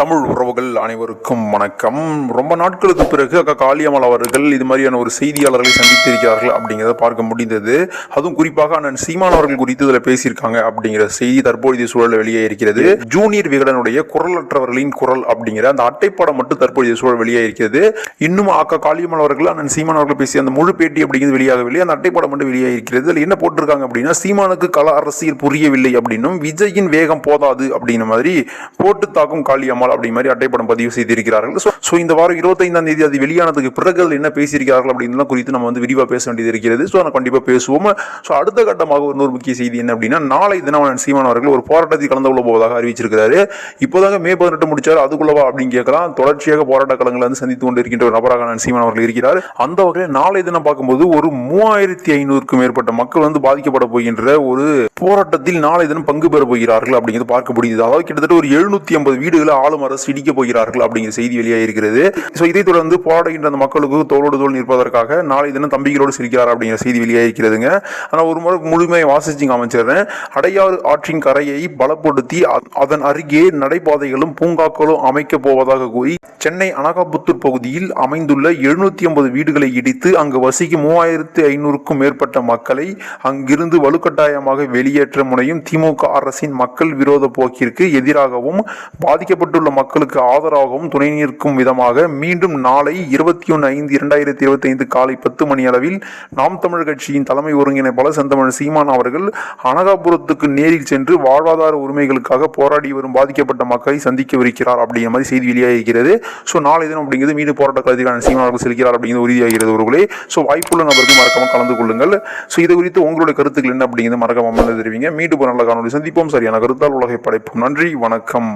தமிழ் உறவுகள் அனைவருக்கும் வணக்கம். ரொம்ப நாட்களுக்கு பிறகு அக்கா காளியம்மாள் அவர்கள் இது மாதிரியான ஒரு செய்தியாளர்களை சந்தித்திருக்கிறார்கள் அப்படிங்கிறத பார்க்க முடிந்தது. அதுவும் குறிப்பாக அண்ணன் சீமான் அவர்கள் குறித்து இதில் பேசியிருக்காங்க அப்படிங்கிற செய்தி தற்போதைய சூழல் வெளியே இருக்கிறது. ஜூனியர் விகடனுடைய குரலற்றவர்களின் குரல் அப்படிங்கிற அந்த அட்டைப்படம் மட்டும் தற்போதைய சூழல் வெளியே இருக்கிறது. இன்னும் அக்கா காளியம்மாள் அவர்கள் அண்ணன் சீமான் அவர்கள் பேசிய அந்த முழு பேட்டி அப்படிங்கிறது வெளியாகவில்லை. அந்த அட்டைப்படம் மட்டும் வெளியே இருக்கிறது. அதில் என்ன போட்டிருக்காங்க அப்படின்னா சீமானுக்கு கல அரசியல் புரியவில்லை அப்படின்னும் விஜயின் வேகம் போதாது அப்படிங்கிற மாதிரி போட்டு தாக்கும் காளியம்மாள் அப்படி மாதிரி அட்டைப்படம் பதிவு செய்திருக்கிறார்கள். ஸோ ஸோ இந்த வாரம் இருபத்தைந்தாம் தேதி அது வெளியானதுக்கு பிறகு அதில் என்ன பேசியிருக்கிறார்கள் அப்படின்லாம் குறித்து நம்ம வந்து விரிவாக பேச வேண்டியது இருக்கிறது. ஸோ நான் கண்டிப்பாக பேசுவோம். ஸோ அடுத்த கட்டமாக இன்னொரு முக்கிய செய்தி என்ன அப்படின்னா நாளை தினம் சீமான் அவர்கள் ஒரு போராட்டத்தில் கலந்து கொள்ள போவதாக அறிவிச்சிருக்கிறாரு. இப்போதாங்க மே பதினெட்டு முடிச்சார். அதுக்குள்ளவா அப்படின்னு கேட்கலாம். தொடர்ச்சியாக போராட்ட களங்களை வந்து சந்தித்து கொண்டு இருக்கின்ற ஒரு நபராக நான் சீமான் அவர்கள் இருக்கிறார். அந்த வகையில் நாளை தினம் பார்க்கும்போது ஒரு மூவாயிரத்தி ஐநூறுக்கும் மேற்பட்ட மக்கள் வந்து பாதிக்கப்பட போகின்ற ஒரு போராட்டத்தில் நாளை தினம் பங்கு பெற போகிறார்கள் அப்படிங்கிறது பார்க்க முடியுது. அதாவது கிட்டத்தட்ட ஒரு எழுநூத்தி ஐம்பது வீடுகளை ஆளும் அரசு இடிக்க போகிறார்கள் அப்படிங்கிற செய்தி வெளியாக ஸோ இதை தொடர்ந்து போராடுகின்ற அந்த மக்களுக்கு தோளோடு தோல் நிற்பதற்காக நாளை தினம் தம்பிகளோடு சிரிக்கிறார் அப்படிங்கிற செய்தி வெளியாக ஆனால் ஒரு முறை முழுமையை வாசிச்சு அமைச்சர்னு அடையாறு ஆற்றின் கரையை பலப்படுத்தி அதன் அருகே நடைபாதைகளும் பூங்காக்களும் அமைக்க போவதாக கூறி சென்னை அனகாபுத்தூர் பகுதியில் அமைந்துள்ள எழுநூத்தி ஐம்பது வீடுகளை இடித்து அங்கு வசிக்கும் மூவாயிரத்து ஐநூறுக்கும் மேற்பட்ட மக்களை அங்கிருந்து வலுக்கட்டாயமாக வெளியேற்ற முனையும் திமுக அரசின் மக்கள் விரோத போக்கிற்கு எதிராகவும் பாதிக்கப்பட்டுள்ள மக்களுக்கு ஆதரவாகவும் துணை நிற்கும் விதமாக மீண்டும் நாளை இருபத்தி ஒன்று ஐந்து இரண்டாயிரத்தி இருபத்தி ஐந்து காலை பத்து மணி அளவில் நாம் தமிழர் கட்சியின் தலைமை ஒருங்கிணைப்பாளர் செந்தமிழ் சீமான் அவர்கள் அனகாபுரத்துக்கு நேரில் சென்று வாழ்வாதார உரிமைகளுக்காக போராடி வரும் பாதிக்கப்பட்ட மக்களை சந்திக்கவிருக்கிறார் அப்படிங்கிற மாதிரி செய்தி வெளியாகிறது ஸோ நாளை தினம் அப்படிங்கிறது மீண்டும் போராட்ட கருதிக்கான சீமான் அவர்கள் செல்கிறார் அப்படிங்கிறது உறுதியாகிறது ஒருவர்களே ஸோ வாய்ப்புள்ள நபர்கள் மறக்காமல் கலந்து கொள்ளுங்கள். ஸோ இது குறித்து உங்களுடைய கருத்துக்கள் என்ன அப்படிங்கிறது மறக்காமல் தெரிவிங்க. மீண்டும் நல்ல காணொலி சந்திப்போம். சரியான கருத்தால் உலகை படைப்போம். நன்றி. வணக்கம்.